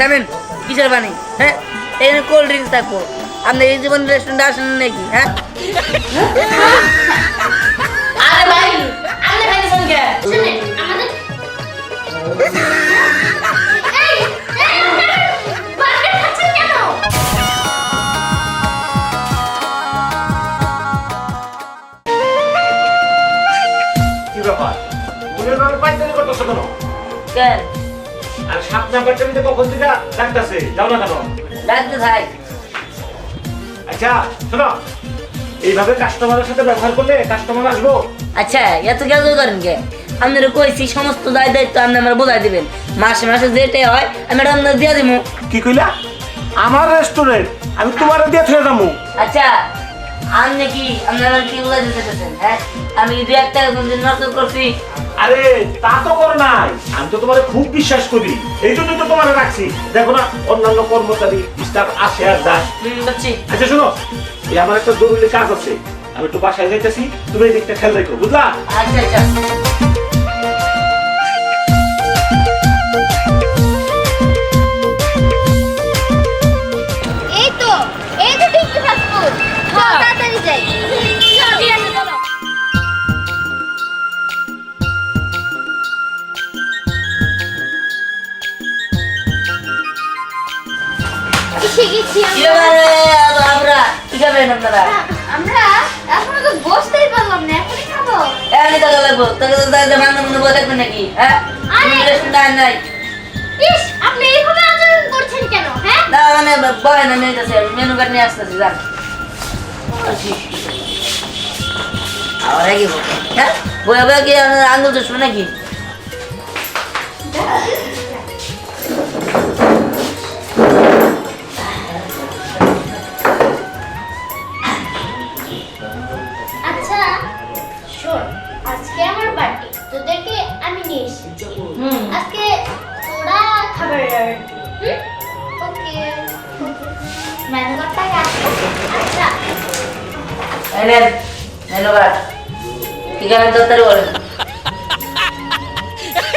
থামেন, কিসের পানি হ্যাঁ? এখানে কোল্ড ড্রিঙ্কস থাকব। আপনি এই জীবন রেস্টুরেন্টে আসেন নাকি হ্যাঁ? আমাদের আর সাত কখন থেকে ডাকতেছে। যাও না কেন? ডাকতে থাক আচ্ছা শোনো। এইভাবে কাস্টমারের সাথে ব্যবহার করলে কাস্টমার আসব। আচ্ছা এত কেন করেন কে? আপনারা কইছি সমস্ত দায় দায়িত্ব আপনি আমার বোঝাই দিবেন। মাসে মাসে যেটাই হয় আমি এটা আপনার দিয়ে দিব কি কইলা? আমার রেস্টুরেন্ট আমি তোমার দিয়ে থেকে যাব আচ্ছা আপনি কি আপনারা কি বোঝাই দিতে হ্যাঁ? আমি দু এক টাকা নষ্ট করছি? আরে তা তো করো নাই। আমি তো তোমার খুব বিশ্বাস করি। এই জন্য তো তোমার রাখছি। দেখো না অন্যান্য কর্মচারী স্টাফ আসে আর যায়। আচ্ছা শোনো এই আমার একটা জরুরি কাজ আছে। আমি একটু বাসায় যাইতেছি তুমি এই দিকটা খেয়াল রেখো বুঝলা? আচ্ছা আচ্ছা। এখানে টাকা তো মাংনা মনে বলে থাকবে নাকি? হ্যাঁ? নাই। ইস আপনি এইভাবে আচরণ করছেন কেন হ্যাঁ? না মানে বয় না মেনু কার্ড নিয়ে আসতেছি যান। আবার কি হ্যাঁ? বয়ে বয়ে কি আঙুল চুষবে নাকি? এলেন কার্ড ঠিক বলেন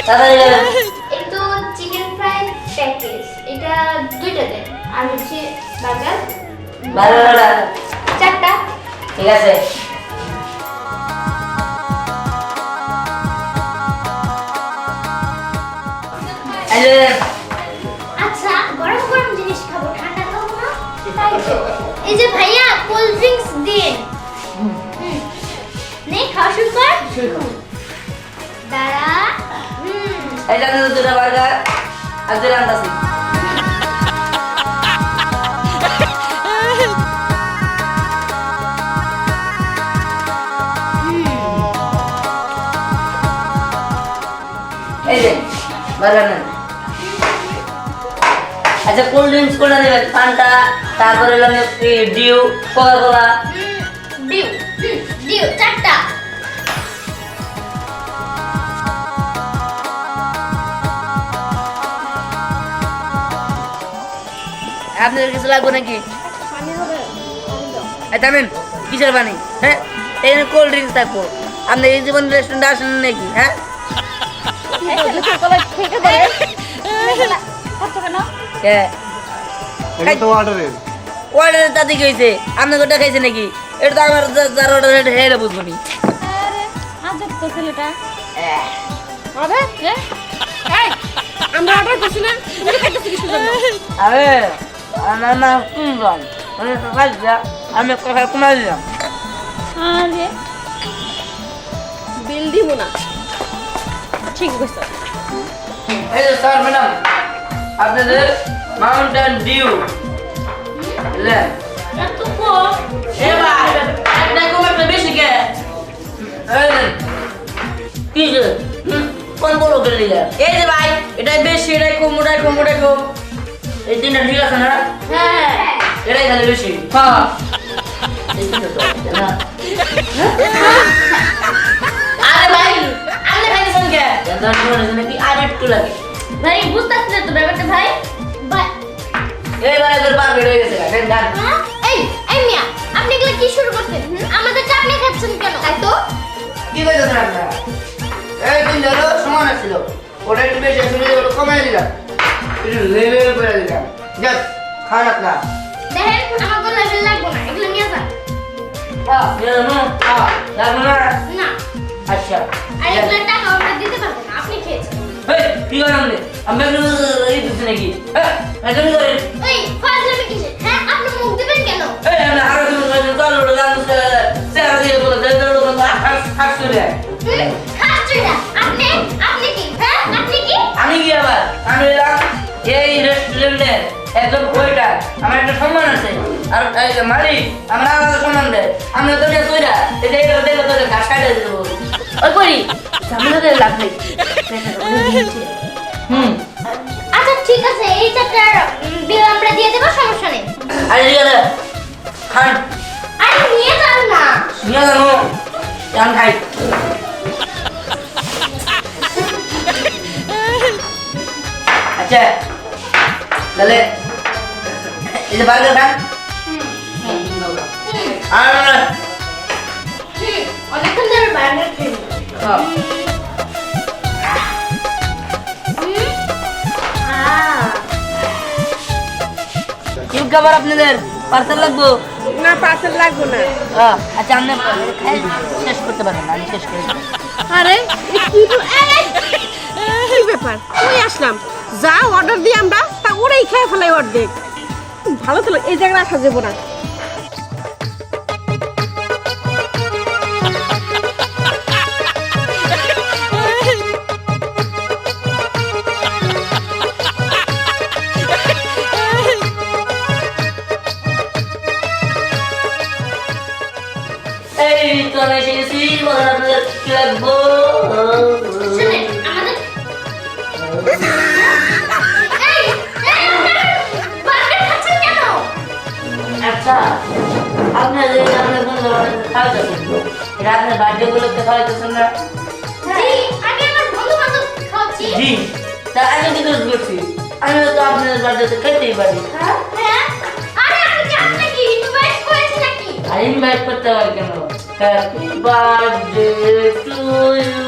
তাড়াতাড়ি গেলেন এই চিকেন ফ্রাই প্যাকেজ এটা দুইটা দেন। আর হচ্ছে বার্গার। ভালো ভালো চারটা। ঠিক আছে। আচ্ছা গরম গরম জিনিস খাব ঠান্ডা খাব না? এই যে ভাইয়া কোল্ড ড্রিঙ্কস এটা কিন্তু দুটা বার্গার আর দুটা আন্দাসি এই যে বার্গার নেন আচ্ছা কোল্ড ড্রিঙ্কস কোনটা নেবেন ফান্টা তারপরে Dew Coca Cola Dew Dew চারটা আপনাদের কিছু লাগবে নাকি? এই থামেন কিসের পানি হ্যাঁ? এখানে কোল্ড ড্রিঙ্কস থাকব। আপনি এই জীবন রেস্টুরেন্টে আসেন নাকি হ্যাঁ? তো অর্ডারের অর্ডার তাতে কি হয়েছে আপনার ওটা খাইছে নাকি? এটা তো আমার যা- যার অর্ডার এটা হেরে বুঝব নি। আমরা অর্ডার করছি না। আরে আমার না শুনলাম আমি সকাল যা আমি কথা কমাই দিলাম? আরে বিল দিব না। ঠিক কইছ এই যে স্যার ম্যাডাম আপনাদের মাউন্টেন ডিউ বুঝলেন? এত কম। এ ভাই একটা কম একটা বেশি কে? কি যে কোন বড় করে এই যে ভাই এটাই বেশি এটাই কম ওটাই কম ওটাই কম। এই তিনটা ঠিক আছে না? হ্যাঁ। এটাই তাহলে বেশি। হ্যাঁ। না? আরে ভাই আপনি খাইছেন কে। মনে নাকি আর একটু লাগে। ভাই বুঝতেছি না তো ব্যাপারটা ভাই। ভাই। এইবার বের হয়ে গেছে হ্যাঁ? এই এই মিয়া আপনি এগুলো কি শুরু করছেন? আমাদের চাটনি খাচ্ছেন কেন? তাই তো। কি কইতেছেন আপনারা? এই তিনটা হলো সমান ছিল ওটা একটু বেশি ওটা কমাই দিলাম। একটু লেভেল করে দিলাম যাক খারাপ না দেখেন আমার কোনো লেভেল লাগবে না এগুলো নিয়ে যান হ্যাঁ হ্যাঁ না আচ্ছা আর এগুলো টাকা আমরা দিতে পারব না আপনি খেয়েছেন এই কি করেন আপনি আমি একটু এই দিচ্ছি নাকি হ্যাঁ এটা কি করেন ওই ফাজলামি কিসে হ্যাঁ আপনি মুখ দিবেন কেন এই আমি আরও তুমি করেন চল ওটা জানো চেহারা দিয়ে বলে দেন ওটা হাস হাস করে আমার একটা সম্মান আছে। আর মালিক আমার আলাদা সম্মান দেয়। আমি তো তৈরা এটা দেখলে তোদের ঘাস কাটে দেবো। ওই করি। ঝামেলা দিয়ে লাভ নেই। হুম। আচ্ছা ঠিক আছে এই চারটার বিল আমরা দিয়ে দেবো সমস্যা নেই। আরে ঠিক আছে খান। আরে নিয়ে যান না। নিয়ে জানো আমি খাই আচ্ছা তাহলে এই যে বার্গার খান আর অনেকক্ষণ ধরে বার্গার খেয়ে। খাবার আপনাদের পার্সেল লাগবো না পার্সেল লাগবো না আচ্ছা আপনি শেষ করতে পারেন আমি শেষ করে আরে কি ব্যাপার ওই আসলাম যা অর্ডার দিই আমরা তা ওরাই খেয়ে ফেলাই অর্ধেক ভালো তো এই জায়গায় আসা যাব না। এই তো আমি আচ্ছা আপনার যে আপনার বন্ধু খাওয়াইতেছেন এটা আপনার বার্থডে গুলোতে খাওয়াইতেছেন না জি আমি আমার বন্ধু বান্ধব খাচ্ছি জি তা আমি কি দোষ করছি আমি তো আপনাদের বার্থডেতে খেতেই পারি। হ্যাঁ আরে আমি কি আপনাকে ইনভাইট করেছি নাকি? আর ইনভাইট করতে হয় কেন? Happy birthday to you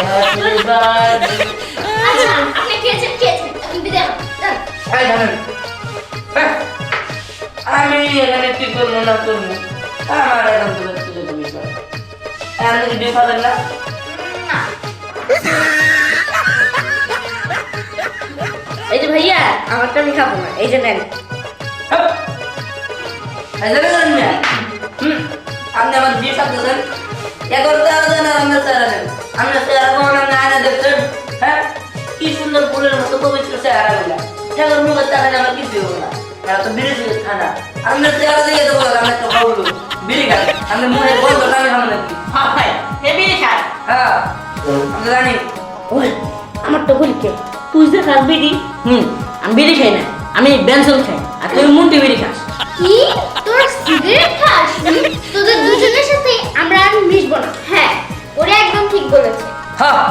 happy birthday না করব আমার এখন তুলে তুলে তুমি কি ডিম খাবেন না এই যে ভাইয়া, আমারটা আমি খাব না। এই যে নেন। হ্যাঁ। আপনি আমার বিয়ে সাথে এখন দেন আমরা চেহারা হ্যাঁ। কি সুন্দর ফুলের মতো পবিত্র চেহারা গুলা এখন আমার কিছু না। এরা তো বিড়ি আমরা চেহারা আমরা একটা খাব বিড়ি খাই। আমরা মুখে খাব নাকি? হয় খান হ্যাঁ আমরা জানি। ওই আমার তো বলি কে? তুই যে খাস বিড়ি হুম আমি বিড়ি খাই না আমি বেনসন খাই আর তুই মুন্টি বিড়ি খাস। কি তোর সিগারেট খাস? তোদের দুজনের সাথে আমরা আর মিশবো না। হ্যাঁ ওরা একদম ঠিক বলেছে। হ্যাঁ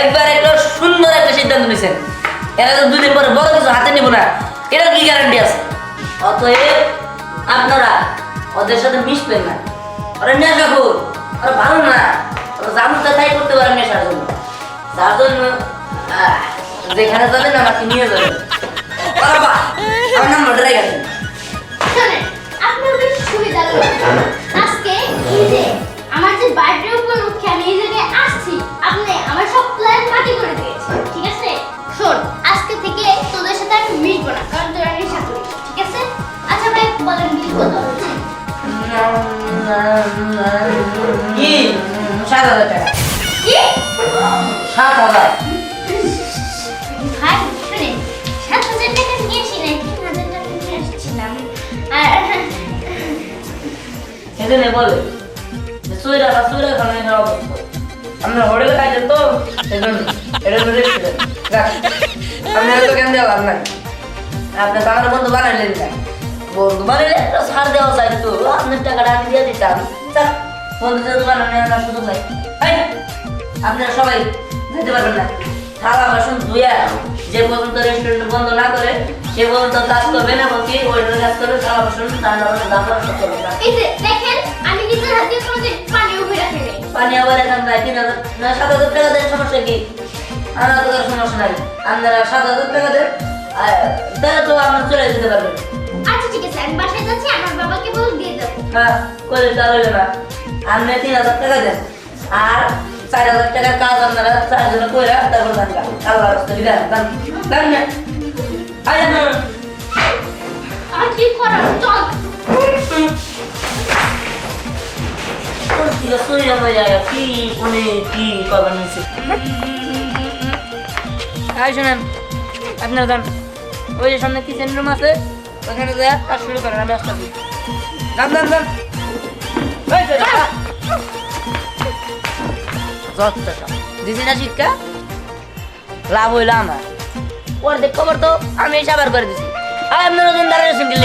একবার একটা সুন্দর একটা সিদ্ধান্ত নিয়েছেন এরা তো দুদিন পরে বড় কিছু হাতে নিব না। এটার কি গ্যারান্টি আছে? অতএব আপনারা ওদের সাথে মিশবেন না। ওরা নেশা খুব ওরা ভালো না। ওরা জানো তো তাই করতে পারে নেশার জন্য। যার জন্য যেখানে যাবেন আমাকে নিয়ে যাবেন। আমার নাম্বারটা রেখে আপনার সাত হাজার। ভাই শুনেন সাত হাজার টাকা নিয়ে আসি না তিন হাজার টাকা নিয়ে আসছিলাম আর এখানে বলে যে সইরা বা সইরা খানা খাওয়া বস্তু আমরা হোটেলে খাইছেন তো এজন্য এটা তো রেস্টুরেন্ট আপনি এত কেন দেওয়া লাভ নাই? আপনি তো আমার বন্ধু বানাইলেন না বন্ধু বানাইলে একটা ছাড় দেওয়া যায় তো। আপনার টাকাটা আমি দিয়ে দিতাম। তা বানানো এই, আপনারা সবাই যেতে পারবেন না। থালা বাসন ধুয়া যে পর্যন্ত রেস্টুরেন্ট বন্ধ না করে সে পর্যন্ত কাজ করবে না বলছি ওইটার কাজ করবে থালা বাসন রান্না বান্না দাম সব করবে না। পানি আবার এখান থেকে তিন হাজার না সাত হাজার টাকা দেন সমস্যা কি? আমার তো সমস্যা নাই। আপনারা সাত হাজার টাকা দেন তাহলে তো আপনার চলে যেতে পারবেন। আচ্ছা ঠিক আছে আমি বাসায় যাচ্ছি আমার বাবাকে বলে দিয়ে দেবো হ্যাঁ করে তার হইবে না। আপনি তিন হাজার টাকা দেন আর চার হাজার টাকার কাজ আপনারা চারজনে কইরা তারপর দেন গা। আল্লাহ রাস্তা দেন দেন দেন না আরে না আর কি করার চল কি কোনে কি শুনেন আপনার দেন ওই যে সামনে কিচেন রুম আছে ওখানে যা কাজ শুরু করেন আমি আসতেছি দাম দাম দাম। যত টাকা না শিক্ষা? লাভ হইল আমার। ওর দেখ খবর তো আমি সাবার করে দিছি। আর আপনারা দিন দাঁড়িয়ে সিঙ্গেল